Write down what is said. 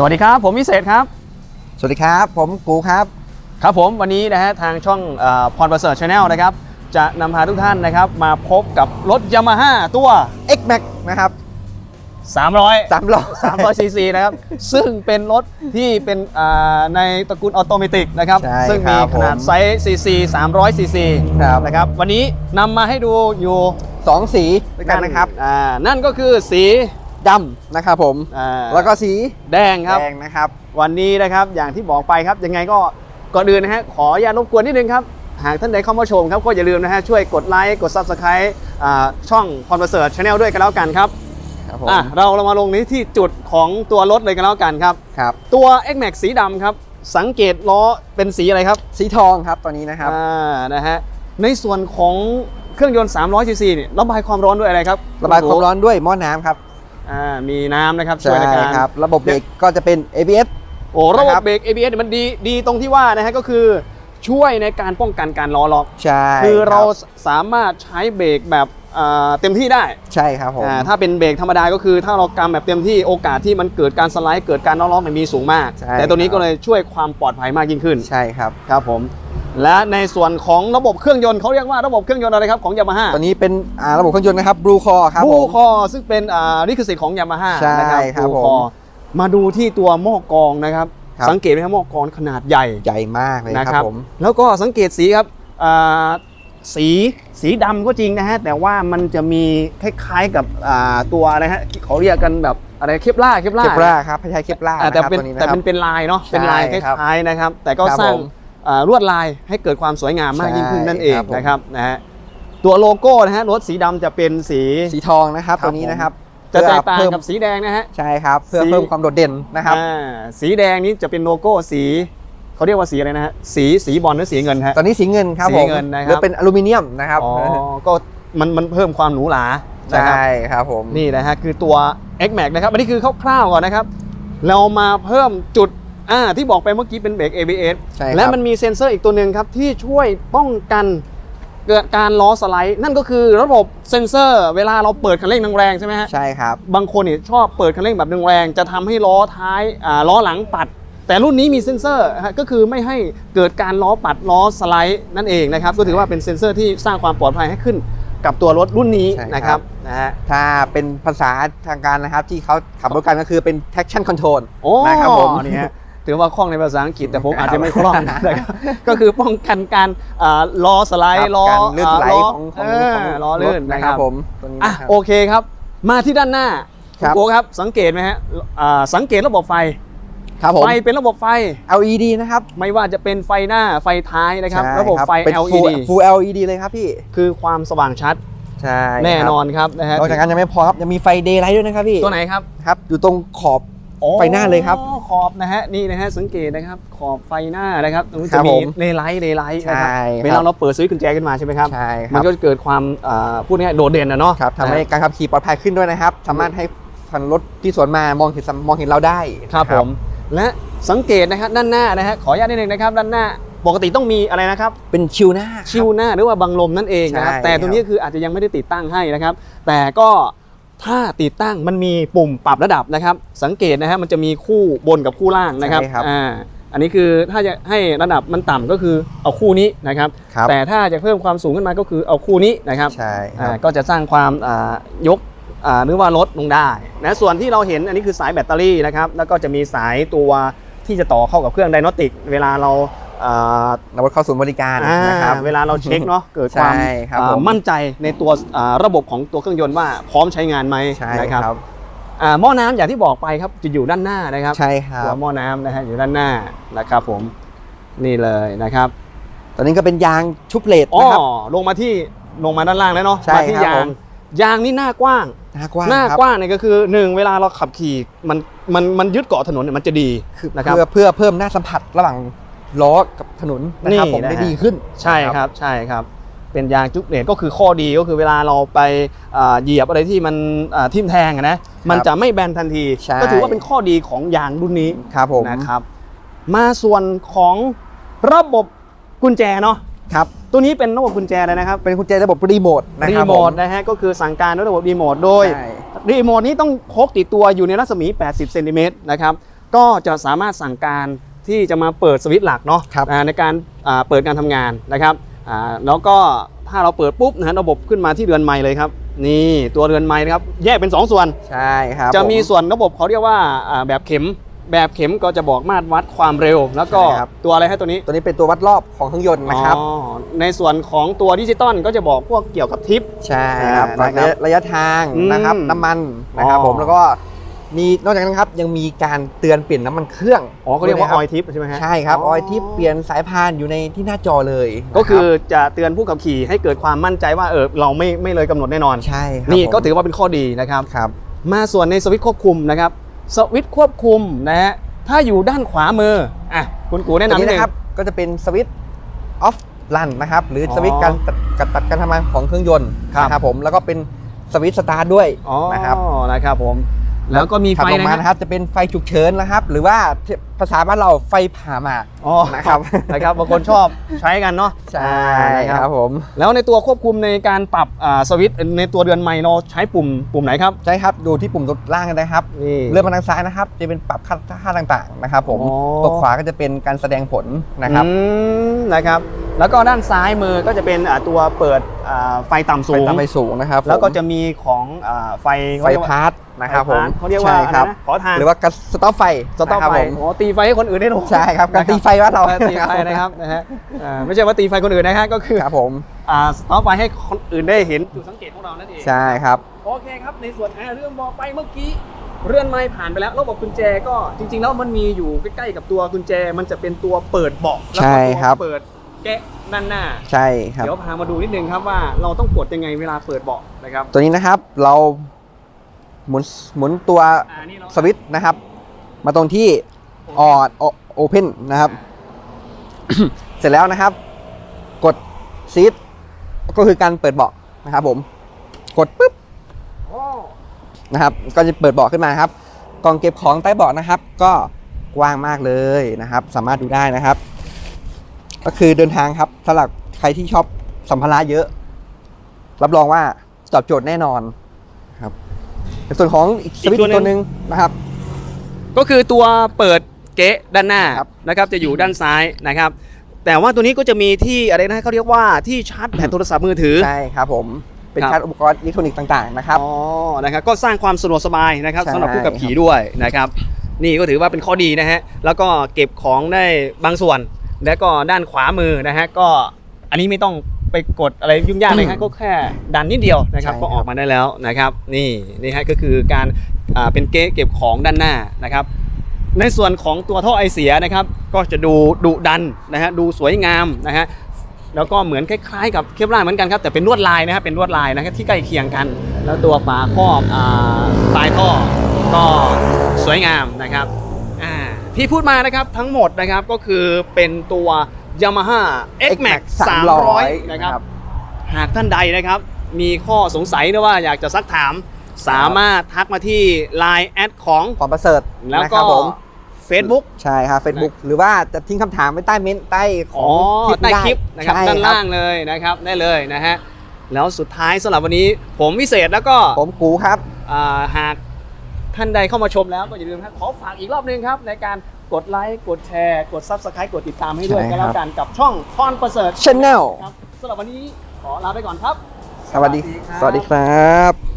สวัสดีครับ ผมวิเศษครับ สวัสดีครับ ผมกูครับ ครับผมวันนี้นะฮะทางช่องพรประเสริฐชาแนลนะครับ จะนำพาทุกท่านนะครับ มาพบกับรถยามาฮ่าตัว X Max นะครับ 300สามล้อ300ซีซีนะครับ ซึ่งเป็นรถที่เป็นอ่าในตระกูลออโตเมติกนะครับใช่ซึ่งครัมีบขนาดผมไซส์ซีซี300ซีซีครับนะครับ วันนี้นำมาให้ดูอยู่สองสีด้วยกันนะครับอ่านั่นก็คือสี ดำนะครับผม อ่าแล้วก็สีแดงครับ แดงนะครับ วันนี้นะครับอย่างที่บอกไปครับยังไงก็ก่อนอื่นนะฮะขออย่ารบกวนนิดนึงครับ หากท่านใดเข้ามาชมครับก็อย่าลืมนะฮะช่วยกดไลค์กด Subscribe อ่าช่องพรประเสริฐชาแนลด้วยกันแล้วกันครับครับผมอะเราเรามาลงนี้ที่จุดของตัวรถเลยกันแล้วกันครับ ครับ ตัว X Max สีดำครับ สังเกตล้อเป็นสีอะไรครับสีทองครับตอนนี้นะครับอ่านะฮะในส่วนของเครื่องยนต์300 cc เนี่ยระบายความร้อนด้วยอะไรครับ ระบายความร้อนด้วยหม้อน้ำครับ อ่ามีน้ำนะครับช่วใช่ยในการครับ ระบบเบรกก็จะเป็น ABS โอ้ระบบนะครับเบรก ABS เนี่ยมันดีดีตรงที่ว่านะฮะก็คือช่วยในการป้องกันการล้อล็อก ใช่คือเราบสามารถใช้เบรกแบบอ่าเต็มที่ได้ใช่ครับผมอ่าถ้าเป็นเบรกธรรมดาก็คือถ้าเรากำแบบเต็มที่โอกาสที่มันเกิดการสไลด์เกิดการล้อล็อกเนี่ยมีสูงมาก ใช่แต่ตัวนี้ครับก็เลยช่วยความปลอดภัยมากยิ่งขึ้น ใช่ครับ ครับผม และในส่วนของระบบเครื่องยนต์เขาเรียกว่าระบบเครื่องยนต์อะไรครับของยามาฮ่าตอนนี้เป็นอ่าระบบเครื่องยนต์นะครับ Blue Core ครับบูผม คอซึ่งเป็นอ่าลิขสิทธิ์ของยามาฮ่าใช่นะครับครับ Blue ผม Core มาดูที่ตัวหม้อกรองนะครับ ครับ สังเกตไหมครับหม้อกรองขนาดใหญ่ ใหญ่มากเลยนะคครัรับบผม แล้วก็สังเกตสีครับอ่าสีสีดำก็จริงนะฮะ แต่ว่ามันจะมีคล้ายๆกับอ่าตัวอะไรฮะเขาเรียกกันแบบอะไรเคปล่าเคปล่าเคปล่าครับไม่ใช่เคปล่าอ่านะแต่ครับเป็นตัวนี้นะแต่ครัเป็บ นเป็นลายเนาะใช่เป็นลายคครับล้ายๆนะครับ แต่ก็ครับสร้างผมอ่า ลวดลายให้เกิดความสวยงามมากใช่ยิ่งขึ้นนั่นเองครับผมนะครับนะฮะตัวโลโก้นะฮะรถสีดำจะเป็นสีสีทองนะครับครับตัวนี้นะครับจะแตกต่างเพื่อกับสีแดงนะฮะใช่ครับเพื่อสีเพิ่มความโดดเด่นนะครับอ่าสีแดงนี้จะเป็นโลโก้สีเขาเรียกว่าสีอะไรนะฮะสีสีบอลหรือสีเงินฮะตอนนี้สีเงินครับสีผมเงินนะครับหรือเป็นอลูมิเนียมนะครับอ๋อก็มันมันเพิ่มความหรูหรานะครับใช่ครับผมนี่นะฮะคือตัว X Max นะครับอันนี้คือคร่าวๆก่อนนะครับ เรามาเพิ่มจุด อ่าที่บอกไปเมื่อกี้เป็นเบรก ABS ใช่ครับ และมันมีเซ็นเซอร์อีกตัวหนึ่งครับที่ช่วยป้องกันเกิดการล้อสไลด์ นั่นก็คือระบบเซ็นเซอร์ เวลาเราเปิดคันเร่งแรงๆใช่ไหมฮะ ใช่ครับ บางคนเนี่ยชอบเปิดคันเร่งแบบแรงๆจะทำให้ล้อท้ายอ่าล้อหลังปัด แต่รุ่นนี้มีเซ็นเซอร์ฮะก็คือไม่ให้เกิดการล้อปัดล้อสไลด์นั่นเองนะครับ ก็ถือว่าเป็นเซ็นเซอร์ที่สร้างความปลอดภัยให้ขึ้นกับตัวรถรุ่นนี้ใช่ครับ นะครับนะฮะ ถ้าเป็นภาษาทางการนะครับที่เขาขับรถกันก็คือเป็น traction control โอ้นะครับผม นี่ฮะ ถือว่าคล่องในภาษาอังกฤษแต่ผมครับอาจจะไม่คล่องนะครับก็คือป้องกันการอ่าล้อสไลครับด์ล้อการลื่นไหลาล้อของของเออของล้อลื่นถนะนะคครัรับบผมตัวนี้อะนะครับโอเคครับ มาที่ด้านหน้าครับณโก้ครับสังเกตไหมฮะอ่าสังเกตระบบไฟครับผมไฟเป็นระบบไฟ LED นะครับ ไม่ว่าจะเป็นไฟหน้าไฟท้ายนะครับใช่ระบบไฟเป็น LED full full LED เลยครับพี่ คือความสว่างชัด ใช่ แน่นอนครับครับนะฮะนอกจากนั้นยังไม่พอครับ ยังมีไฟ daylight ด้วยนะครับพี่ ตัวไหนครับ ครับ อยู่ตรงขอบ ไฟหน้าเลยครับอ๋อขอบนะฮะนี่นะฮะสังเกตนะครับขอบไฟหน้านะครับตรงนี้ครัจะบมีผมเลไลท์เลไลท์นะครับใช่ครับเวลาเราเปิดสวิตช์กุญแจขึ้นมาใช่ไหมครับใช่คมัรันบก็จะเกิดความอ่าพูดง่ายๆโดดเด่นนะเนาะครับทำให้การขับขี่ปลอดภัยขึ้นด้วยนะครับ สามารถให้คันรถที่สวนมามองเห็นมองเห็นเราได้ครับผมและสังเกตนะครับด้านหน้านะฮะขออนุญาตนิดนึงนะครับด้านหน้าปกติต้องมีอะไรนะครับ เป็นชิวหน้าครับชิวหน้าหรือว่าบังลมนั่นเองนะครับใช่แต่ตัวนี้คืออาจจะยังไม่ได้ติดตั้งให้นะครับ แต่ก็ ถ้าติดตั้งมันมีปุ่มปรับระดับนะครับ สังเกตนะฮะมันจะมีคู่บนกับคู่ล่างนะครับใช่ครับ อ่าอันนี้คือถ้าจะให้ระดับมันต่ำก็คือเอาคู่นี้นะครับ ครับ แต่ถ้าจะเพิ่มความสูงขึ้นมาก็คือเอาคู่นี้นะครับใช่คอ่ารับ ก็จะสร้างความอ่ายกอ่าหรือว่าลดลงได้นะส่วนที่เราเห็นอันนี้คือสายแบตเตอรี่นะครับแล้วก็จะมีสายตัวที่จะต่อเข้ากับเครื่องไดโนติก เวลาเราอ่า นำรถเข้าศูนย์บริการอ่านะครับเวลาเราเช็คเนาะเกิดความใช่ครับอ่าผมมั่นใจในตัวอ่าระบบของตัวเครื่องยนต์ว่าพร้อมใช้งานไหมใช่นะครับครับอ่าหม้อน้ำอย่างที่บอกไปครับจะอยู่ด้านหน้านะครับใช่ครัตัวบหม้อน้ำนะฮะอยู่ด้านหน้านะครับผมนี่เลยนะครับ ตอนนี้ก็เป็นยางชุบเลดอ๋อนะครับลงมาที่ลงมาด้านล่างแล้วเนาะใช่มาที่ครับยาผงมยางนี่หน้ากว้างหน้ากว้างหน้าครับกว้างเนี่ยก็คือหนึ่งเวลาเราขับขี่มันมันมันยึดเกาะถนนเนี่ยมันจะดีคือนะครับเพื่อเพื่อเพิ่มหน้าสัมผัสระหว่าง ล้อกับถนนนะครับนี่ผมนะได้ฮะดีขึ้นใช่ครับใช่ครับเป็นยางจุกเนตก็คือข้อดีก็คือเวลาเราไปอ่าเหยียบอะไรที่มันอ่าทิ่มแทงอะนะมันจะไม่แบนทันทีใช่ก็ถือว่าเป็นข้อดีของยางรุ่นนี้ครับผมนะครับ มาส่วนของระบบกุญแจเนาะครับตัวนี้เป็นระบบกุญแจเลยนะครับ เป็นกุญแจระบบรีโมทนะรีครับโมผทนะฮะก็คือสั่งการด้วยระบบรีโมทโดยใช่รีโมทนี้ต้องพกติดตัวอยู่ในรัศมี 80 เซนติเมตรนะครับก็จะสามารถสั่งการ ที่จะมาเปิดสวิตช์หลักเนาะครับอ่าในการอ่าเปิดการทำงานนะครับอ่าแล้วก็ถ้าเราเปิดปุ๊บนะฮะระบบขึ้นมาที่เรือนไม้เลยครับนี่ตัวเรือนไม้นะครับแยกเป็น 2 ส่วนใช่ครับจะมีผส่วนระบบเขาเรียกว่าอ่าแบบเข็มแบบเข็มก็จะบอกมาตรวัดความเร็ว แล้วก็ใช่ครับตัวอะไรให้ตัวนี้ตัวนี้เป็นตัววัดรอบของเครื่องยนต์นะครับอ๋อในส่วนของตัวดิจิตอลก็จะบอกพวกเกี่ยวกับทิปใช่ครับอ่านะครับระยะระยะทางอืมนะครับน้ำมันนะครับอ๋อผมแล้วก็ มีนอกจากนั้นครับยังมีการเตือนเปลี่ยนน้ำมันเครื่องอ๋อเขาเรียกว่าด้อนะอยทิปใช่ไหมฮะใช่ครับออยที่เปลี่ยนสายพานอยู่ในที่หน้าจอเลยนะก็คือรับจะเตือนผู้ขับขี่ให้เกิดความมั่นใจว่าเออเราไม่ไม่เลยกำหนดแน่นอนใช่ครับนี่ผมก็ถือว่าเป็นข้อดีนะครับครับมาส่วนในสวิตช์ควบคุมนะครับสวิตช์ควบคุมนะฮะถ้าอยู่ด้านขวามืออะคุณกูแนะตัวนำนินี้ดนึงนะครับก็จะเป็นสวิตช์ออฟรันนะครับหรือออสวิตช์การตัดการตัดการทำงานของเครื่องยนต์ครับนะครับผมแล้วก็เป็นสวิตช์สตาร์ทด้วยอ๋อนะครับนะครับผม แล้วก็มีถัดไฟลงนะมาฮะนะครับ จะเป็นไฟฉุกเฉินนะครับ หรือว่าภาษาบ้านเราไฟผ่าหมากอ๋อนะครับนะครับบางคนชอบใช้กันเนาะใช่นะครับผม แล้วในตัวควบคุมในการปรับอ่าสวิตช์ในตัวเรือนไมค์เราใช้ปุ่มปุ่มไหนครับใช่ครับดูที่ปุ่มตรงล่างกันนะครับนี่เลื่อนมาทางซ้ายนะครับ จะเป็นปรับค่าค่าต่างๆนะครับ ผมอ๋อตัวขวาก็จะเป็นการแสดงผลนะครับอืมนะครับ แล้วก็ด้านซ้ายมือก็จะเป็นอ่าตัวเปิดอ่า ไฟต่ำสูไฟงตามไปสูงนะครับแล้วก็ผมจะมีของอ่าไฟไฟพาร์ทนะครับผมเขาเรียกว่าใช่ครับอะไรนะขอทานหรือว่าการสต็อปไฟสต็อปนะครัไฟผมโอ้ตีไฟให้คนอื่นได้ดูใช่ครับการตีไฟว่าเราออตีไฟนะครับนะฮะอ่าไม่ใช่ว่าตีไฟคนอื่นนะฮะก็คือครับผมอ่าสต็อปไฟให้คนอื่นได้เห็นจุดสังเกตของเรานั่นเองใช่ครับโอเคครับในส่วนอ่าเรื่องบอกไปเมื่อกี้เรือนไม้ผ่านไปแล้วระบบกุญแจก็จริง ๆ แล้วมันมีอยู่ใกล้ๆกับตัวกุญแจ มันจะเป็นตัวเปิดเบาะแล้วก็ใช่ตัวครับเปิดแกะด้านหน้า ใช่ครับ เดี๋ยวพามาดูนิดนึงครับว่าเราต้องกดยังไงเวลาเปิดเบาะนะครับ ตัวนี้นะครับเราหมุนหมุนตัวอ่านี่เราสวิตช์นะครับ มาตรงที่ออดโอเพนนะครับ เสร็จแล้วนะครับ กดซีดก็คือการเปิดเบาะนะครับ ผม กดปุ๊บโอ้นะครับ ก็จะเปิดเบาะขึ้นมาครับกล่องเก็บของใต้เบาะนะครับ ก็กว้างมากเลยนะครับ สามารถดูได้นะครับ ก็คือเดินทางครับสำหรับใครที่ชอบสัมภาระเยอะ รับรองว่าตอบโจทย์แน่นอนครับในส่วนของอีกสวิตช์อีกตัวหนึ่งนะครับ ก็คือตัวเปิดเกะด้านหน้าครับนะครับ จะอยู่ด้านซ้ายนะครับ แต่ว่าตัวนี้ก็จะมีที่อะไรนะเขาเรียกว่าที่ชาร์จแบตโทรศัพท์มือถือใช่ครับผมเป็นครับชาร์จอุปกรณ์อิเล็กทรอนิกส์ต่างๆนะครับอ๋อนะครับก็สร้างความสะดวกสบายนะครับใช่สำหรับผู้ขับขี่ด้วยนะครับ นี่ก็ถือว่าเป็นข้อดีนะฮะแล้วก็เก็บของได้บางส่วน แล้วก็ด้านขวามือนะฮะก็อันนี้ไม่ต้องไปกดอะไรยุ่งยากเลยฮะก็แค่ดันนิดเดียวนะครับใช่ครับ ก็ออกมาได้แล้วนะครับ นี่นี่ฮะก็คือการอ่าเป็นเก๊ะเก็บของด้านหน้านะครับ ในส่วนของตัวท่อไอเสียนะครับ ก็จะดูดุดันนะฮะดูสวยงามนะฮะแล้วก็เหมือนคล้ายๆกับเคปลาร์เหมือนกันครับแต่เป็นลวดลายนะครับเป็นลวดลายนะครับที่ใกล้เคียงกัน แล้วตัวฝาครอบอ่าปลายท่อก็สวยงามนะครับอ่า ที่พูดมานะครับทั้งหมดนะครับก็คือเป็นตัว Yamaha X Max 300 นะครับ หากท่านใดนะครับมีข้อสงสัยนะว่าอยากจะซักถาม สามารถทักมาที่ Line แอดของความประเสริฐแล้วนะก็ครับผม Facebook ใช่ครับ Facebook หรือว่าจะทิ้งคำถามไว้ใต้เม้นต์ใต้ขอ๋อองใต้คลิปนะครับใช่ด้านล่างเลยนะครับได้เลยนะฮะแล้วสุดท้ายสำหรับวันนี้ผมวิเศษแล้วก็ผมกูครับอ่าหาก ท่านใดเข้ามาชมแล้วก็อย่าลืมครับขอฝากอีกรอบหนึงครับ ในการกดไลค์กดแชร์ กด Subscribe กดติดตามให้ด้วยใช่ก็ครับแล้วกันกับช่องพรประเสริฐ Channel ครับสำหรับวันนี้ขอลาไปก่อนครับ สวัสดี สวัสดีครับ